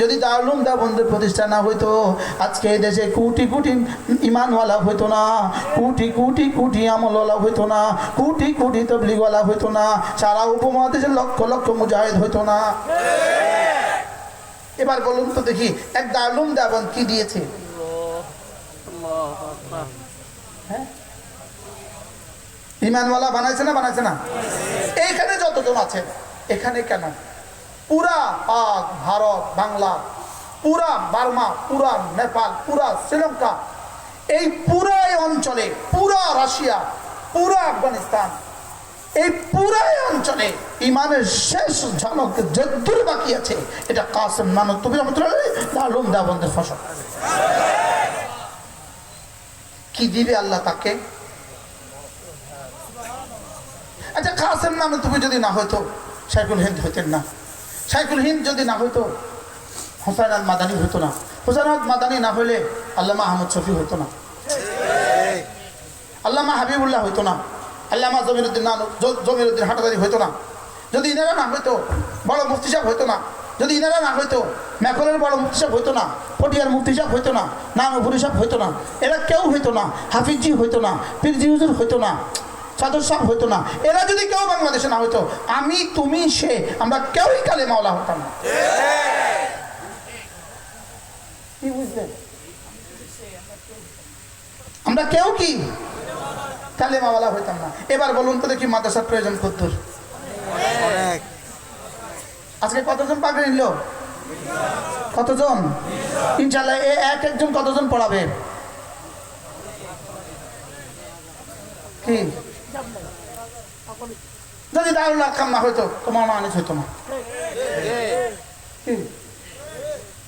যদি দারুম দা বন্ধুর প্রতিষ্ঠা না হইতো, আজকে এই দেশে কোটি কোটি ইমানওয়ালা হইতো না, কোটি কোটি কোটি আমলওয়ালা হইতো না, কোটি কোটি তবলিগওয়ালা হইতো না, সারা উপমহাদেশে লক্ষ লক্ষ মুজাহিদ হইতো না। এবার বলুন তো দেখি, এক দারুম দেবন কি দিয়েছে? হ্যাঁ? ইমানওয়ালা বানাইছে না বানাইছে না? এইখানে যতজন আছেন, এখানে কেন? পুরা পাক ভারত, বাংলা, পুরা বার্মা, পুরা নেপাল, পুরা শ্রীলঙ্কা, এই পুরা অঞ্চলে, পুরা রাশিয়া, পুরা আফগানিস্তান, এই পুরা অঞ্চলে ইমানের শেষ ঝলক যদ্দূর বাকি আছে, এটা কাসেম নানক তুমি দালুম দাবন্দের ফসল। কি দিবে আল্লাহ তাকে? আচ্ছা কাসেম নামে তুমি যদি না হইতো সাইকুল হিন্দ হইতেন না। সাইকুল হিন্দ যদি না হইতো হোসেন আল মাদানি হইতো না হোসেন আল মাদানি না হইলে আল্লামা আহমদ শফি হইতো না আল্লামা হাবিবুল্লাহ হইতো না আল্লামা জমিরুদ্দিন না জমিরুদ্দিন হাটাদারি হইতো না যদি ইনারা না হইতো বড় মুফতি সাহেব হইতো না যদি ইনারা না হইতো মেখলের বড় মুফতি সাহেব হইতো না পটিয়ার মুফতি সাহেব হইতো না নানপুরি সাহেব হইতো না এরা কেউ হইতো না হাফিজি হইতো না পীরজি হুজুর হইতো না চাদর সাহেব হইতো না। এরা যদি কেউ বাংলাদেশে না হইতো আমি তুমি সে আমরা কেউই কালে মাওলা হতাম না। কি বুঝলেন? আমরা কেউ কি কালে মাওলা হইতাম না। এবার বলুন তো দেখি মাদ্রাসার প্রয়োজন কদ্দুর। অনেক। আজকে কতজন পাগড়ি নিল? কতজন? ইনশাল্লাহ এ এক একজন কতজন পড়াবে? কি? যদি দারুল আকাম না হইতো, তোমার মানুষ হইতো না।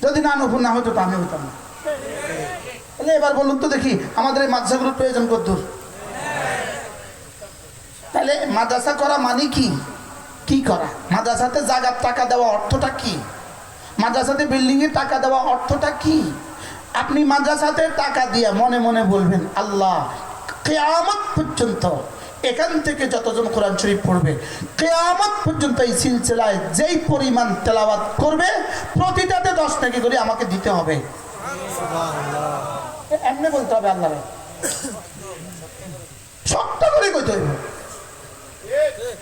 যদি না নফুর না হইতো, তো আমি হইতাম না। তাহলে এবার বলুন তো দেখি, আমাদের এই মাদ্রাসাগুলোর প্রয়োজন কদ্দূর? তাহলে মাদ্রাসা করা মানে কি? কি করা? মাদ্রাসাতে জায়গার টাকা দেওয়া অর্থটা কি? মাদ্রাসাতে বিল্ডিংয়ে টাকা দেওয়া অর্থটা কি? আপনি মাদ্রাসাতে টাকা দিয়ে মনে মনে বলবেন, আল্লাহ, কেয়ামত পর্যন্ত এখান থেকে যতজন কোরআন শরীফ পড়বে, কেয়ামত পর্যন্ত এই সিলসিলায় যেই পরিমাণ তেলাওয়াত করবে, প্রতিটাতে দশ টাকা করে আমাকে দিতে হবে। এমনি বলতে হবে আল্লাহ সত্য করে কইতে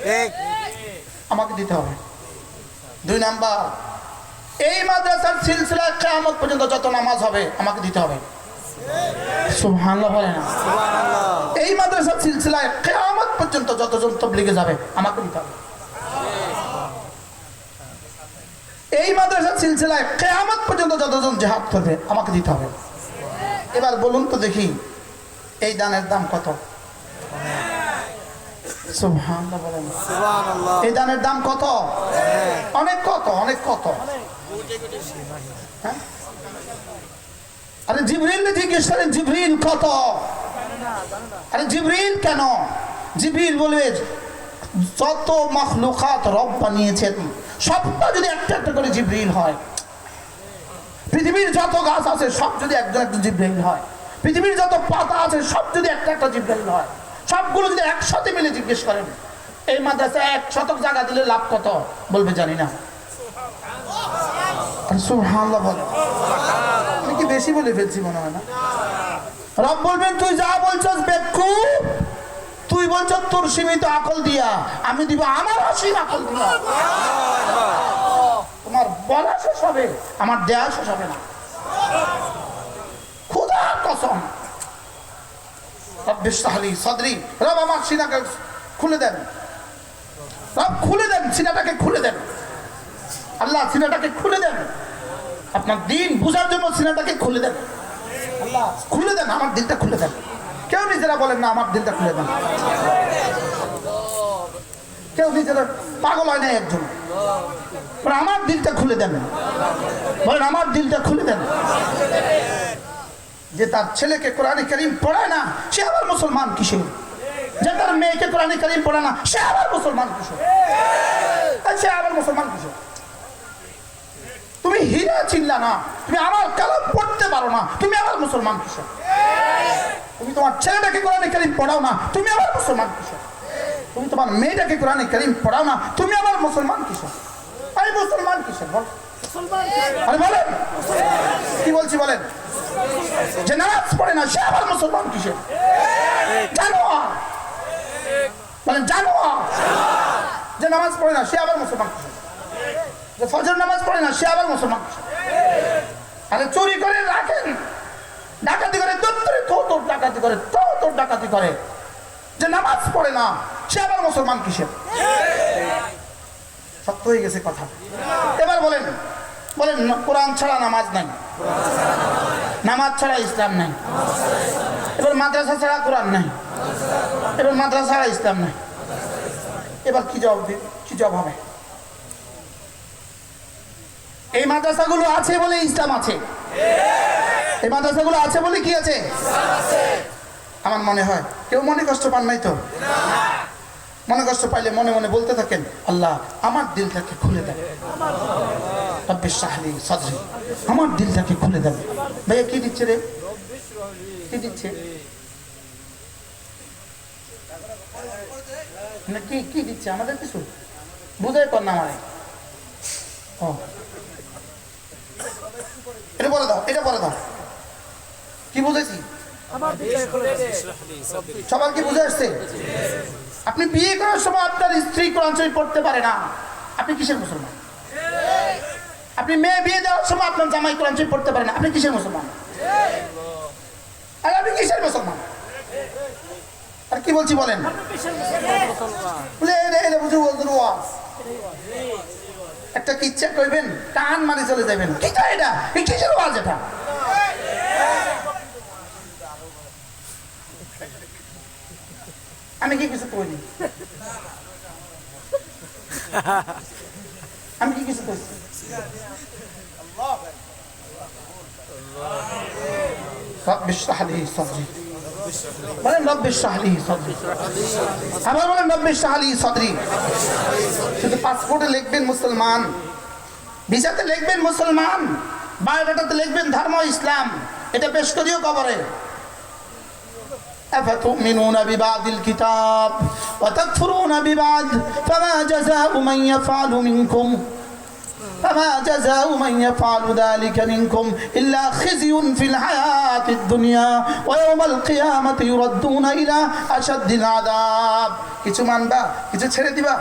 ঠিক আমাকে দিতে হবে। দুই নাম্বার, এই মাদ্রাসার সিলসিলায় কেয়ামত পর্যন্ত যত নামাজ হবে, আমাকে দিতে হবে। সুবহানাল্লাহ বলে না। এই মাদ্রাসার সিলসিলায় কেয়ামত পর্যন্ত যতজন তবলিগে যাবে আমাকে দিতে হবে। এই মাদ্রাসার সিলসিলায় কেয়ামত পর্যন্ত যতজন জেহাদ করবে আমাকে দিতে হবে। এবার বলুন তো দেখি এই দানের দাম কত? এই দানের দাম কত? অনেক কত অনেক কত? হ্যাঁ? আরে জিবরিল জিজ্ঞেস করেন, জিবরিল, কত? আরে জিবরিল, কেন? জিবরিল বলবে, যত মখলুকাত রব বানিয়েছেন, সবটা যদি একটা একটা করে জিবরিল হয়, পৃথিবীর যত গাছ আছে, সব যদি একজন একজন জিব্রাইল হয়, পৃথিবীর যত পাতা আছে, সব যদি একটা একটা জিব্রাইল হয়, সবগুলো যদি একসাথে মিলে জিজ্ঞেস করেন, এই মাদ্রাসায় এক শতক জায়গা দিলে লাভ কত? বলবে, জানি না। বলে। বেশি বলে ফেলছি মনে হয় না। রব বলবেন, তুই যা বলছস বেক্ষু তুই বলছ তোর সীমিত আকল দিয়া। আমি দিব আমার অসীম আকল দিয়া। তোমার বলা শেষ হবে, আমার দেয়া শেষ হবে না। খুদা কসম। রব্বিশ সদরি। রব আমার সিনাকে খুলে দেন। রব খুলে দেন, সিনাটাকে খুলে দেন। আল্লাহ সিনাটাকে খুলে দেন। আপনার দিন বুঝার জন্য সিনাটাকে খুলে দেন। খুলে দেন আমার দিলটা খুলে দেন। কেউ নিজেরা বলেন না আমার দিলটা খুলে দেন। কেউ নিজেরা পাগল হয় না একজন। আমার দিলটা খুলে দেন। বলেন আমার দিলটা খুলে দেন। যে তার ছেলেকে কোরআনে করিম পড়ায় না সে আবার মুসলমান কিসে যে তার মেয়েকে কোরআনে করিম পড়ায় না সে আবার মুসলমান কিসে সে আবার মুসলমান কিসে তুমি হীরা চিনলা না। তুমি আমার কালাম পড়তে পারো না। তুমি আবার মুসলমান কিসে তুমি তোমার ছেলেটাকে কোরআনে করিম পড়াও না। তুমি আবার মুসলমান কিসে তুমি তোমার মেয়েটাকে কোরআনে করিম পড়াও না। তুমি আবার মুসলমান কিসে আরে মুসলমান কিসে বল। আরে বলেন। কি বলছি বলেন? যে নামাজ পড়ে না, সে আবার মুসলমান কিসের? জানোয়ার। বলেন, জানোয়ার। যে নামাজ পড়ে না, সে আবার মুসলমান কিসের? যে ফজর নামাজ পড়ে না, সে আবার মুসলমান। আরে চুরি করে রাখেন। ডাকাতি করে দত্তরে তো তোর ডাকাতি করে তো তোর ডাকাতি করে। যে নামাজ পড়ে না, সে আবার মুসলমান কিসের সত্য হয়ে গেছে কথা। এবার বলেন বলেন, কোরআন ছাড়া নামাজ নাই। নামাজ ছাড়া ইসলাম নাই। এবার মাদ্রাসা ছাড়া কোরআন নাই। এবার মাদ্রাসা ছাড়া ইসলাম নাই। এবার কি জবাব কি জবাব হবে? এই মাদ্রাসাগুলো আছে বলে ইসলাম আছে? এই মাদ্রাসাগুলো আছে বলে কি আছে? আমার মনে হয়। কেউ মনে কষ্ট পান নাই তো? মনে কষ্ট পাইলে মনে মনে বলতে থাকেন, আল্লাহ, আমার দিলটাকে খুলে দেন। সদরি, আমার দিলটাকে খুলে দেন। ভাইয়া, কি দিচ্ছে রে? কি দিচ্ছে? কি কি দিচ্ছে? আমাদের কিছু? বুঝাই কর না আমারে। ও। এটা বলে দাও এটা বলে দাও। কি বুঝেছি সবার কি বুঝে আসছে? আপনি বিয়ে করার সময় আপনার স্ত্রী কোরআন শরীফ পড়তে পারে না। আপনি কিসের মুসলমান? আপনি মেয়ে বিয়ে দেওয়ার সময় আপনার জামাই কোরআন শরীফ পড়তে পারে না। আপনি কিসের মুসলমান? আর আপনি কিসের মুসলমান? আর কি বলছি বলেন? বুঝে বলতে একটা কি ইচ্ছা করবেন টান মারি চলে যাবেন কি তো এটা এই কিসের ওয়াজ এটা আমি কি কিছু কইনি আমি কি কিছু কইছি رب اشرح لي صدري বলেন রব اشرح لي صدري আবার বলেন রব اشرح لي صدري শুধু পাসপোর্টে লিখবেন মুসলমান ভিসাতে লিখবেন মুসলমান বায়োডাটাতে লিখবেন ধর্ম ইসলাম এটা পেশ করিও কবরে أفتؤمنون ببعض الكتاب وتكفرون ببعض فما جزاء من يفعل منكم فما جزاء من يفعل ذلك منكم إلا خزي في الحياة الدنيا ويوم القيامة يردون إلى أشد العذاب কিছু মানবা কিছু ছেড়ে দিবা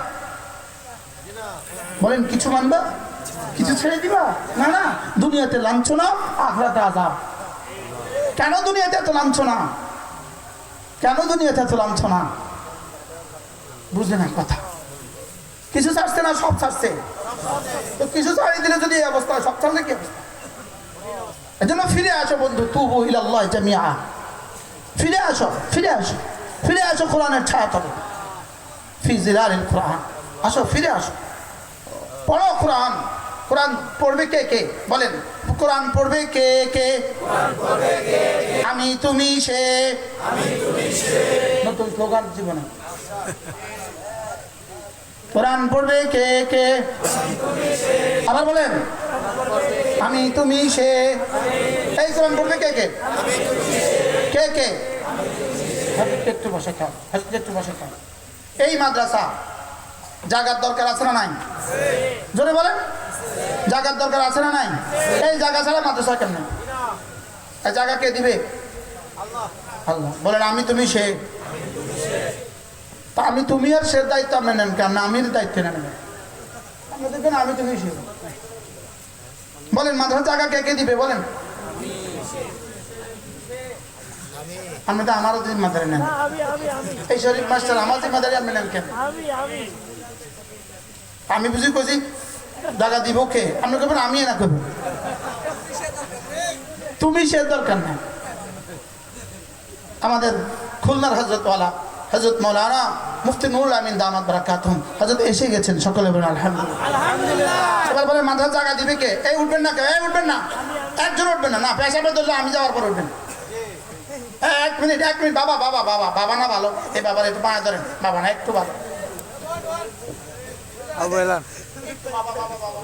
বলেন কিছু মানবা কিছু ছেড়ে দিবা না না দুনিয়াতে লাঞ্ছনা আখরাতে আজাব কেন দুনিয়াতে এত লাঞ্ছনা কেন দুনিয়াতে এত লাঞ্ছনা বুঝলে না কথা কিছু ছাড়ছে না সব ছাড়ছে। তো কিছু ছাড়িয়ে দিলে যদি এই অবস্থা হয়, সব ছাড়লে কি অবস্থা? এজন্য ফিরে আসো বন্ধু তু বহিল্লাহ জামিয়া ফিরে আসো ফিরে আসো ফিরে আসো কোরআনের ছায়া তবে ফি কোরআন। আসো ফিরে আসো। পড়ো কোরআন। কোরআন পড়বে কে কে? বলেন। কোরআন পড়বে কে কে? আমি তুমি সে। নতুন স্লোগান জীবনে। কোরআন পড়বে কে কে? আবার বলেন, আমি তুমি সে। এই কোরআন পড়বে কে কে? কে কে? একটু বসে খাও একটু বসে খাও এই মাদ্রাসা, জাগার দরকার আছে না নাই? জোরে বলেন, জাগার দরকার আছে না নাই? এই জায়গা ছাড়া মাদ্রাসা কেমন? এই জায়গা কে দিবে? বলেন, আমি তুমি সে। আমি তুমি আর সে দায়িত্ব আপনি নেন কেন? না, আমির দায়িত্ব নেন। দেখবেন আমি তুমি বলেন, মাদ্রাসা জায়গা কে কে দিবে? বলেন। তো আমারও আমি আমি আমি মাস্টার, আমার নেন আমি আমি আমি বুঝি কইছি, জায়গা দিব কে? আপনি কবেন আমি না কবেন তুমি সে দরকার নাই। আমাদের খুলনার হজরতওয়ালা হজরত মৌলানা মুফতি নুরুল আমিন দামাত বারাকাতুম হজরত এসে গেছেন সকলে বলেন আলহামদুলিল্লাহ। এবার বলে মাথার জায়গা দিবে কে? এই উঠবেন না কে? এই উঠবেন না। একজন উঠবেন না। না পেশাবে ধরলে আমি যাওয়ার পর উঠবেন। এক মিনিট এক মিনিট। বাবা বাবা বাবা বাবা না ভালো। এই বাবার একটু পায়ে ধরেন। বাবা না একটু ভালো। বাবা বাবা বাবা।